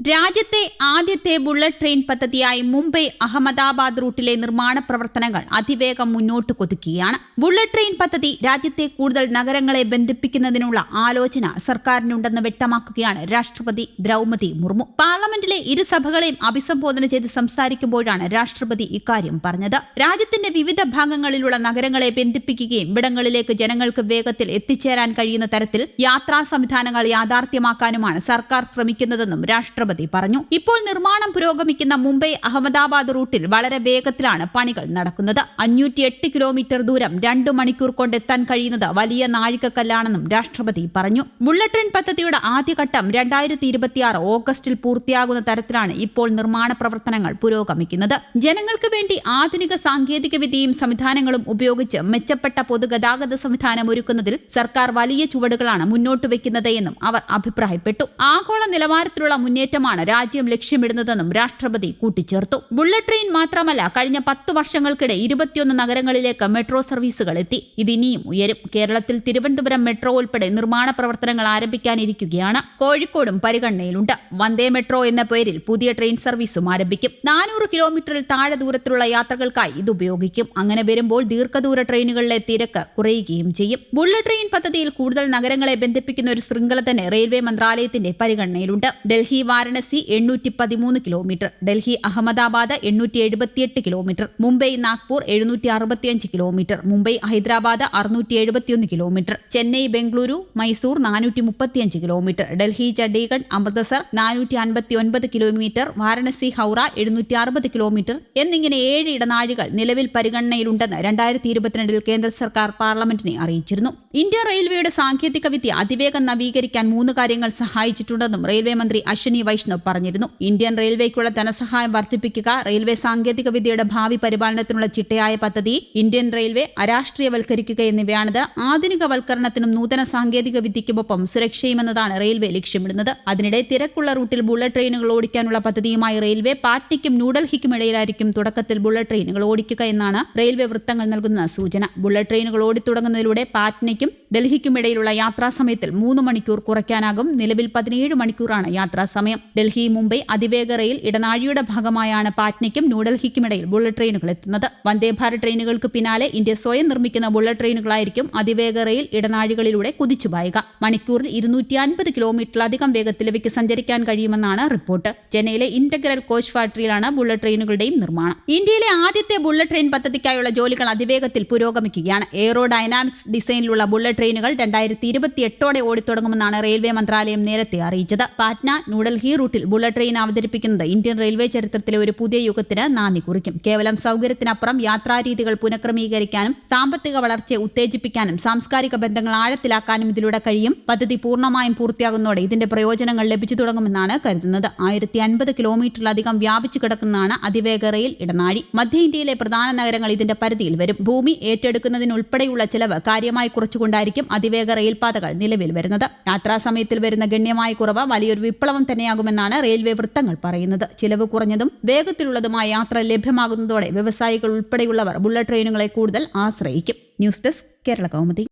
രാജ്യത്തെ ആദ്യത്തെ bullet train പദ്ധതിയായി മുംബൈ അഹമ്മദാബാദ് റൂട്ടിലെ നിർമ്മാണ പ്രവർത്തനങ്ങൾ അതിവേഗം മുന്നോട്ട് കൊതുക്കുകയാണ്. ബുള്ളറ്റ് ട്രെയിൻ പദ്ധതി രാജ്യത്തെ കൂടുതൽ നഗരങ്ങളെ ബന്ധിപ്പിക്കുന്നതിനുള്ള ആലോചന സർക്കാരിനുണ്ടെന്ന് വ്യക്തമാക്കുകയാണ് രാഷ്ട്രപതി ദ്രൗപതി മുർമു. പാർലമെന്റിലെ ഇരുസഭകളെയും അഭിസംബോധന ചെയ്ത് സംസാരിക്കുമ്പോഴാണ് രാഷ്ട്രപതി ഇക്കാര്യം പറഞ്ഞത്. രാജ്യത്തിന്റെ വിവിധ ഭാഗങ്ങളിലുള്ള നഗരങ്ങളെ ബന്ധിപ്പിക്കുകയും ഇവിടങ്ങളിലേക്ക് ജനങ്ങൾക്ക് വേഗത്തിൽ എത്തിച്ചേരാൻ കഴിയുന്ന തരത്തിൽ യാത്രാ സംവിധാനങ്ങൾ യാഥാർത്ഥ്യമാക്കാനുമാണ് സർക്കാർ ശ്രമിക്കുന്നതെന്നും രാഷ്ട്രപതി പറഞ്ഞു. ഇപ്പോൾ നിർമ്മാണം പുരോഗമിക്കുന്ന മുംബൈ അഹമ്മദാബാദ് റൂട്ടിൽ വളരെ വേഗത്തിലാണ് പണികൾ നടക്കുന്നത്. അഞ്ഞൂറ്റി എട്ട് കിലോമീറ്റർ ദൂരം രണ്ടു മണിക്കൂർ കൊണ്ട് എത്താൻ കഴിയുന്നത് വലിയ നാഴികക്കല്ലാണെന്നും രാഷ്ട്രപതി പറഞ്ഞു. ബുള്ളറ്റ് ട്രെയിൻ പദ്ധതിയുടെ ആദ്യഘട്ടം രണ്ടായിരത്തി ഇരുപത്തിയാറ് ഓഗസ്റ്റിൽ പൂർത്തിയാകുന്ന തരത്തിലാണ് ഇപ്പോൾ നിർമ്മാണ പ്രവർത്തനങ്ങൾ പുരോഗമിക്കുന്നത്. ജനങ്ങൾക്ക് വേണ്ടി ആധുനിക സാങ്കേതിക വിദ്യയും സംവിധാനങ്ങളും ഉപയോഗിച്ച് മെച്ചപ്പെട്ട പൊതുഗതാഗത സംവിധാനം ഒരുക്കുന്നതിൽ സർക്കാർ വലിയ ചുവടുകളാണ് മുന്നോട്ട് വെക്കുന്നത് എന്നും അവർ അഭിപ്രായപ്പെട്ടു. ആഗോള നിലവാരത്തിലുള്ള മുന്നേറ്റമാണ് രാജ്യം ലക്ഷ്യമിടുന്നതെന്നും രാഷ്ട്രപതി കൂട്ടിച്ചേർത്തു. ബുള്ളറ്റ് ട്രെയിൻ മാത്രമല്ല കഴിഞ്ഞ പത്ത് വർഷങ്ങൾക്കിടെ ഇരുപത്തിയൊന്ന് നഗരങ്ങളിലേക്ക് മെട്രോ സർവീസുകൾ എത്തി. ഇത് ഇനിയും ഉയരും. കേരളത്തിൽ തിരുവനന്തപുരം മെട്രോ ഉൾപ്പെടെ നിർമ്മാണ പ്രവർത്തനങ്ങൾ ആരംഭിക്കാനിരിക്കുകയാണ്. കോഴിക്കോടും പരിഗണനയിലുണ്ട്. വന്ദേ മെട്രോ എന്ന പേരിൽ പുതിയ ട്രെയിൻ സർവീസും ആരംഭിക്കും. നാനൂറ് കിലോമീറ്ററിൽ താഴെ ദൂരത്തിലുള്ള യാത്രകൾക്കായി ഇത് ഉപയോഗിക്കും. അങ്ങനെ വരുമ്പോൾ ദീർഘദൂര ട്രെയിനുകളിലെ തിരക്ക് കുറയുകയും ചെയ്യും. ബുള്ളറ്റ് ട്രെയിൻ പദ്ധതിയിൽ കൂടുതൽ നഗരങ്ങളെ ബന്ധിപ്പിക്കുന്ന ഒരു ശൃംഖല തന്നെ റെയിൽവേ മന്ത്രാലയത്തിന്റെ പരിഗണനയിലുണ്ട്. ഡൽഹി വാരണസി എണ്ണൂറ്റി പതിമൂന്ന് കിലോമീറ്റർ ഡൽഹി അഹമ്മദാബാദ് എണ്ണൂറ്റി എഴുപത്തിയെട്ട് കിലോമീറ്റർ മുംബൈ നാഗ്പൂർ എഴുന്നൂറ്റി അറുപത്തിയഞ്ച് കിലോമീറ്റർ മുംബൈ ഹൈദരാബാദ് അറുന്നൂറ്റി എഴുപത്തിയൊന്ന് കിലോമീറ്റർ ചെന്നൈ ബംഗളൂരു മൈസൂർ നാനൂറ്റി മുപ്പത്തിയഞ്ച് കിലോമീറ്റർ ഡൽഹി ചണ്ഡീഗഡ് അമൃതസർ നാനൂറ്റി അൻപത്തി ഒൻപത് കിലോമീറ്റർ വാരണസി ഹൗറ എഴുന്നൂറ്റി അറുപത് കിലോമീറ്റർ എന്നിങ്ങനെ ഏഴ് ഇടനാഴികൾ നിലവിൽ പരിഗണനയിലുണ്ടെന്ന് രണ്ടായിരത്തി ഇരുപത്തിരണ്ടിൽ കേന്ദ്ര സർക്കാർ പാർലമെന്റിനെ അറിയിച്ചിരുന്നു. ഇന്ത്യ റെയിൽവേയുടെ സാങ്കേതിക വിദ്യ അതിവേഗം നവീകരിക്കാൻ മൂന്ന് കാര്യങ്ങൾ സഹായിച്ചിട്ടുണ്ടെന്നും റെയിൽവേ മന്ത്രി അശ്വിനി വൈഷ്ണവ് പറഞ്ഞിരുന്നു. ഇന്ത്യൻ റെയിൽവേക്കുള്ള ധനസഹായം വർദ്ധിപ്പിക്കുക റെയിൽവേ സാങ്കേതിക വിദ്യയുടെ ഭാവി പരിപാലനത്തിനുള്ള ചിട്ടയായ പദ്ധതി ഇന്ത്യൻ റെയിൽവേ അരാഷ്ട്രീയവൽക്കരിക്കുക എന്നിവയാണിത്. ആധുനികവൽക്കരണത്തിനും നൂതന സാങ്കേതിക വിദ്യയ്ക്കുമൊപ്പം സുരക്ഷയും എന്നതാണ് റെയിൽവേ ലക്ഷ്യമിടുന്നത്. അതിനിടെ തിരക്കുള്ള റൂട്ടിൽ ബുള്ളറ്റ് ട്രെയിനുകൾ ഓടിക്കാനുള്ള പദ്ധതിയുമായി റെയിൽവേ പാറ്റ്നയ്ക്കും ന്യൂഡൽഹിക്കും ഇടയിലായിരിക്കും തുടക്കത്തിൽ ബുള്ളറ്റ് ട്രെയിനുകൾ ഓടിക്കുക എന്നാണ് റെയിൽവേ വൃത്തങ്ങൾ നൽകുന്ന സൂചന. ബുള്ളറ്റ് ട്രെയിനുകൾ ഓടിത്തുടങ്ങുന്നതിലൂടെ പാറ്റ്നയ്ക്കും ഡൽഹിക്കും ഇടയിലുള്ള യാത്രാസമയത്തിൽ മൂന്ന് മണിക്കൂർ കുറയ്ക്കാനാകും. നിലവിൽ പതിനേഴ് മണിക്കൂറാണ് യാത്രാസമയം ഡൽഹി മുംബൈ അതിവേഗ റെയിൽ ഇടനാഴിയുടെ ഭാഗമായാണ് പാറ്റ്നയ്ക്കും ന്യൂഡൽഹിക്കുമിടയിൽ ബുള്ളറ്റ് ട്രെയിനുകൾ എത്തുന്നത്. വന്ദേഭാരത് ട്രെയിനുകൾക്ക് പിന്നാലെ ഇന്ത്യ സ്വയം നിർമ്മിക്കുന്ന ബുള്ളറ്റ് ട്രെയിനുകളായിരിക്കും അതിവേഗ റെയിൽ ഇടനാഴികളിലൂടെ കുതിച്ചുപായുക. മണിക്കൂറിൽ ഇരുന്നൂറ്റി അൻപത് കിലോമീറ്ററിലധികം വേഗത്തിൽ ഇവയ്ക്ക് സഞ്ചരിക്കാൻ കഴിയുമെന്നാണ് റിപ്പോർട്ട്. ചെന്നൈയിലെ ഇന്റഗ്രൽ കോച്ച് ഫാക്ടറിയിലാണ് ബുള്ളറ്റ് ട്രെയിനുകളുടെയും നിർമ്മാണം. ഇന്ത്യയിലെ ആദ്യത്തെ ബുള്ളറ്റ് ട്രെയിൻ പദ്ധതിക്കായുള്ള ജോലികൾ അതിവേഗത്തിൽ പുരോഗമിക്കുകയാണ്. എയ്റോ ഡൈനാമിക്സ് ഡിസൈനിലുള്ള ബുള്ളറ്റ് ട്രെയിനുകൾ രണ്ടായിരത്തി ഇരുപത്തി എട്ടോടെ ഓടിത്തുടങ്ങുമെന്നാണ് റെയിൽവേ മന്ത്രാലയം നേരത്തെ അറിയിച്ചത്. പാറ്റ്ന ന്യൂഡൽഹി റൂട്ടിൽ ബുള്ളറ്റ് ട്രെയിൻ അവതരിപ്പിക്കുന്നത് ഇന്ത്യൻ റെയിൽവേ ചരിത്രത്തിലെ ഒരു പുതിയ യുഗത്തിന് നാന്ദി കുറിക്കും. കേവലം സൗകര്യത്തിനപ്പുറം യാത്രാരീതികൾ പുനഃക്രമീകരിക്കാനും സാമ്പത്തിക വളർച്ചയെ ഉത്തേജിപ്പിക്കാനും സാംസ്കാരിക ബന്ധങ്ങൾ ആഴത്തിലാക്കാനും ഇതിലൂടെ കഴിയും. പദ്ധതി പൂർണമായും പൂർത്തിയാകുന്നതോടെ ഇതിന്റെ പ്രയോജനങ്ങൾ ലഭിച്ചു തുടങ്ങുമെന്നാണ് കരുതുന്നത്. ആയിരത്തി അൻപത് കിലോമീറ്ററിലധികം വ്യാപിച്ചു കിടക്കുന്നതാണ് അതിവേഗ റെയിൽ ഇടനാഴി. മധ്യ ഇന്ത്യയിലെ പ്രധാന നഗരങ്ങൾ ഇതിന്റെ പരിധിയിൽ വരും. ഭൂമി ഏറ്റെടുക്കുന്നതിനുൾപ്പെടെയുള്ള ചെലവ് കാര്യമായി കുറച്ചുകൊണ്ടായിരിക്കും അതിവേഗ റെയിൽപാതകൾ നിലവിൽ വരുന്നത്. യാത്രാ സമയത്തിൽ വരുന്ന ഗണ്യമായ കുറവ് വലിയൊരു വിപ്ലവം തന്നെയാകുമെന്നാണ് റെയിൽവേ വൃത്തങ്ങൾ പറയുന്നത്. ചിലവ് കുറഞ്ഞതും വേഗത്തിലുള്ളതുമായ യാത്ര ലഭ്യമാകുന്നതോടെ വ്യവസായികൾ ഉൾപ്പെടെയുള്ളവർ ബുള്ളറ്റ് ട്രെയിനുകളെ കൂടുതൽ ആശ്രയിക്കും. News desk Kerala Kaumudi.